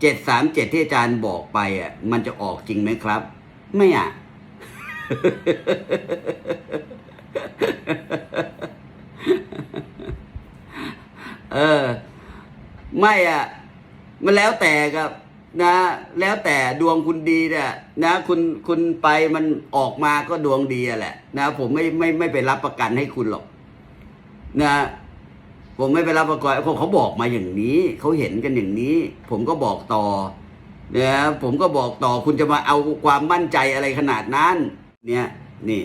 เจ็ดสามเจ็ดที่อาจารย์บอกไปอะ มันจะออกจริงไหมครับ ไม่อะ เออ ไม่อะ มันแล้วแต่ครับ นะ แล้วแต่ดวงคุณดีเนี่ยนะ คุณคุณไปมันออกมาก็ดวงดีแหละ นะ ผมไม่ไม่ไม่ไปรับประกันให้คุณหรอก นะ ผมไม่ไปรับประกันเขาเขาบอกมาอย่างนี้เขาเห็นกันอย่างนี้ ผมก็บอกต่อนะผมก็บอกต่อคุณจะมาเอาความมั่นใจอะไรขนาดนั้น เนี่ยนี่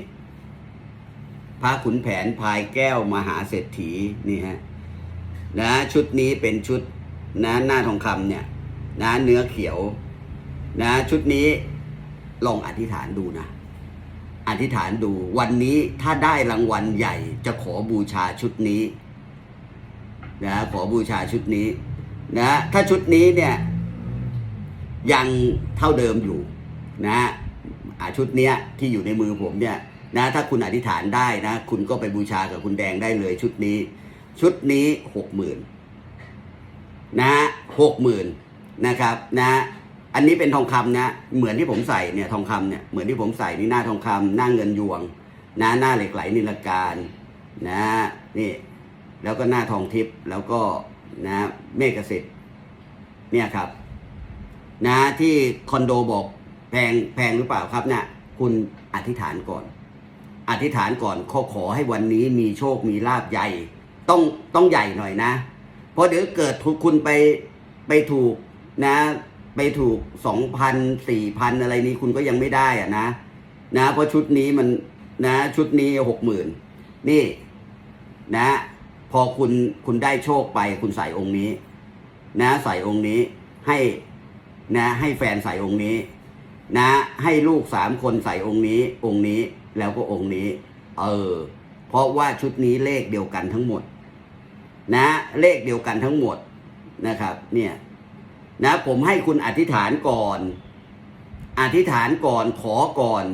พระขุนแผนพายแก้วมหาเศรษฐีนี่ฮะนะชุดนี้เป็นชุดนะหน้าทองคำเนี่ยนะเนื้อเขียว นะชุดนี้ลองอธิษฐานดูนะ อธิษฐานดูวันนี้ถ้าได้รางวัลใหญ่จะขอบูชาชุดนี้ นะขอบูชาชุดนี้นะถ้าชุดนี้เนี่ยยังเท่าเดิมอยู่นะอาชุดเนี้ยที่อยู่ในมือผมเนี่ยนะถ้าคุณอธิษฐานได้นะ คุณก็ไปบูชากับคุณแดงได้เลยชุดนี้ ชุดนี้หกหมื่นนะหกหมื่นนะครับนะอันนี้เป็นทองคำนะ เหมือนที่ผมใส่เนี่ยทองคำเนี่ยเหมือนที่ผมใส่นี่หน้าทองคำหน้าเงินยวงนะหน้าเหล็กไหลนิลการนะนี่ แล้วก็หน้าทองทิพย์แล้วก็นะเมฆสิทธิ์เนี่ยครับ นะที่คอนโดบอกแพงแพงหรือเปล่าครับเนี่ยคุณอธิษฐานก่อน อธิษฐานก่อนขอขอให้วันนี้มีโชคมีลาบใหญ่ ต้องต้องใหญ่หน่อยนะ เพราะเดี๋ยวเกิดคุณไปไปถูกนะ ไปถูกสองพันสี่พันอะไรนี้คุณก็ยังไม่ได้อะนะ นะ เพราะชุดนี้มันนะ ชุดนี้หกหมื่นนี่นะ พอคุณคุณได้โชคไป คุณใส่องค์นี้ นะใส่องค์นี้ให้นะให้แฟนใส่องค์นี้ นะให้ลูกสามคนใส่องค์นี้ องค์นี้แล้วก็องค์นี้ เออ เพราะว่าชุดนี้เลขเดียวกันทั้งหมด นะ เลขเดียวกันทั้งหมดนะครับ เนี่ย นะ ผมให้คุณอธิษฐานก่อน อธิษฐานก่อนขอก่อน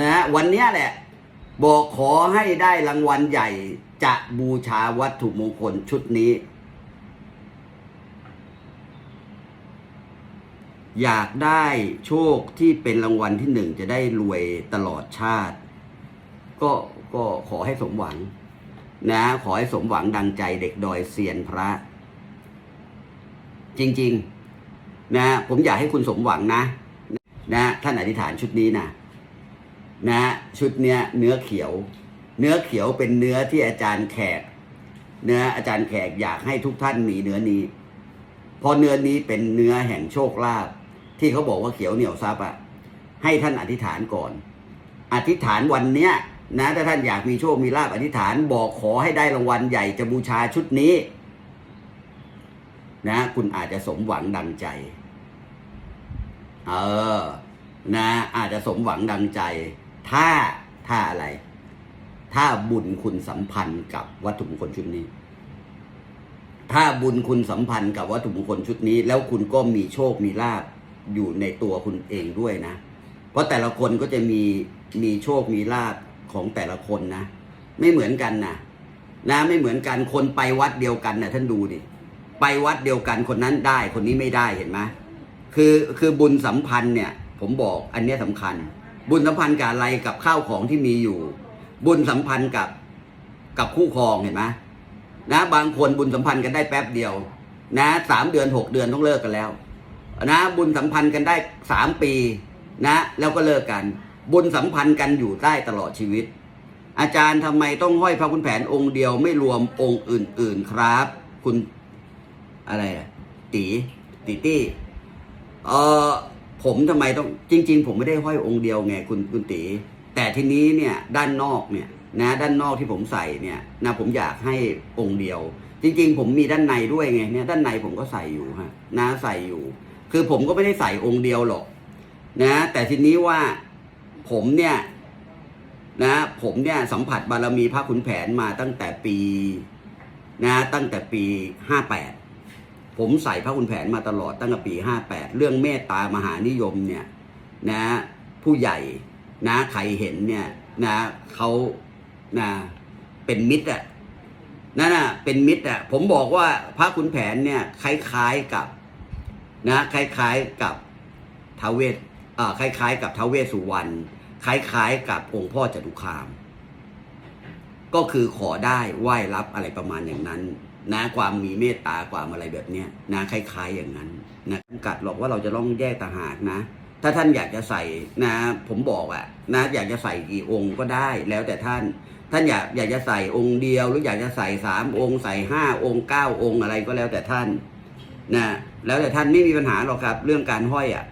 นะวันนี้แหละ บอกขอให้ได้รางวัลใหญ่ จะบูชาวัตถุมงคลชุดนี้ อยากได้โชคที่เป็นรางวัลที่หนึ่งจะได้รวยตลอดชาติ ก็ก็ขอให้สมหวัง นะ ขอให้สมหวังดังใจเด็กดอยเซียนพระ จริง ๆ นะ ผมอยากให้คุณสมหวังนะ นะ ท่านอธิษฐานชุดนี้นะนะ ชุดเนี้ยเนื้อเขียว เนื้อเขียวเป็นเนื้อที่อาจารย์แขก เนื้ออาจารย์แขกอยากให้ทุกท่านมีเนื้อนี้ เพราะเนื้อนี้เป็นเนื้อแห่งโชคลาภที่เขาบอกว่าเขียวเหนียวซับอะให้ท่านอธิษฐานก่อน อธิษฐานวันเนี้ยนะถ้าท่านอยากมีโชคมีลาภอธิษฐานบอกขอให้ได้รางวัลใหญ่จะบูชาชุดนี้ นะ คุณอาจจะสมหวังดังใจ เออ นะ อาจจะสมหวังดังใจ ถ้าถ้าอะไร ถ้าบุญคุณสัมพันธ์กับวัตถุมงคลชุดนี้ ถ้าบุญคุณสัมพันธ์กับวัตถุมงคลชุดนี้ แล้วคุณก็มีโชคมีลาบอยู่ในตัวคุณเองด้วยนะ เพราะแต่ละคนก็จะมีมีโชคมีลาบของแต่ละคนนะ ไม่เหมือนกันนะนะไม่เหมือนกันคนไปวัดเดียวกันนะท่านดูดิไปวัดเดียวกันคนนั้นได้คนนี้ไม่ได้เห็นไหมคือคือบุญสัมพันธ์เนี่ย ผมบอกอันนี้ยสำคัญ บุญสัมพันธ์กับอะไรกับข้าวของที่มีอยู่ บุญสัมพันธ์กับกับคู่ครองเห็นไหมนะ บางคนบุญสัมพันธ์กันได้แป๊บเดียว นะสามเดือนหกเดือนต้องเลิกกันแล้ว นะ บุญสัมพันธ์กันได้สามปี นะ แล้วก็เลิกกัน บุญสัมพันธ์กันอยู่ได้ตลอดชีวิต อาจารย์ทำไมต้องห้อยพระคุณแผนองค์เดียวไม่รวมองค์อื่น ๆครับ คุณอะไรอะตีตีตี้เออผมทำไมต้องจริง ๆ ผมไม่ได้ห้อยองค์เดียวไงคุณคุณตี แต่ทีนี้เนี่ยด้านนอกเนี่ยนะด้านนอกที่ผมใส่เนี่ยนะผมอยากให้องค์เดียว จริง ๆ ผมมีด้านในด้วยไงเนี่ยด้านในผมก็ใส่อยู่ฮะนะใส่อยู่ คือผมก็ไม่ได้ใส่องค์เดียวหรอกนะแต่ทีนี้ว่าผมเนี่ยนะผมเนี่ยสัมผัสบารมีพระขุนแผนมาตั้งแต่ปีนะตั้งแต่ปีห้าแปดผมใส่พระคุณแผนมาตลอดตั้งแต่ปีห้าแปดเรื่องเมตตามหานิยมเนี่ยนะผู้ใหญ่ นะใครเห็นเนี่ยนะเขานะเป็นมิตรอะนั่นน่ะเป็นมิตรอะผมบอกว่าพระคุณแผนเนี่ยคล้ายๆกับนะคล้ายๆกับทาเวสอ่าคล้ายๆ กับทาเวสสุวรรณคล้ายๆ กับองค์พ่อจตุคาม ก็คือขอได้ไหว้รับอะไรประมาณอย่างนั้นนะความมีเมตตาความอะไรแบบเนี้ยนะคล้าย ๆอย่างนั้นนะกัดหรอกว่าเราจะต้องแยกต่างหากนะ ถ้าท่านอยากจะใส่นะ ผมบอกอะนะ อยากจะใส่กี่องค์ก็ได้แล้วแต่ท่าน ท่านอยากอยากจะใส่องค์เดียว หรืออยากจะใส่สามองค์ใส่ห้าองค์เก้าองค์อะไรก็แล้วแต่ท่านนะแล้วแต่ท่านไม่มีปัญหาหรอกครับ เรื่องการห้อยอะ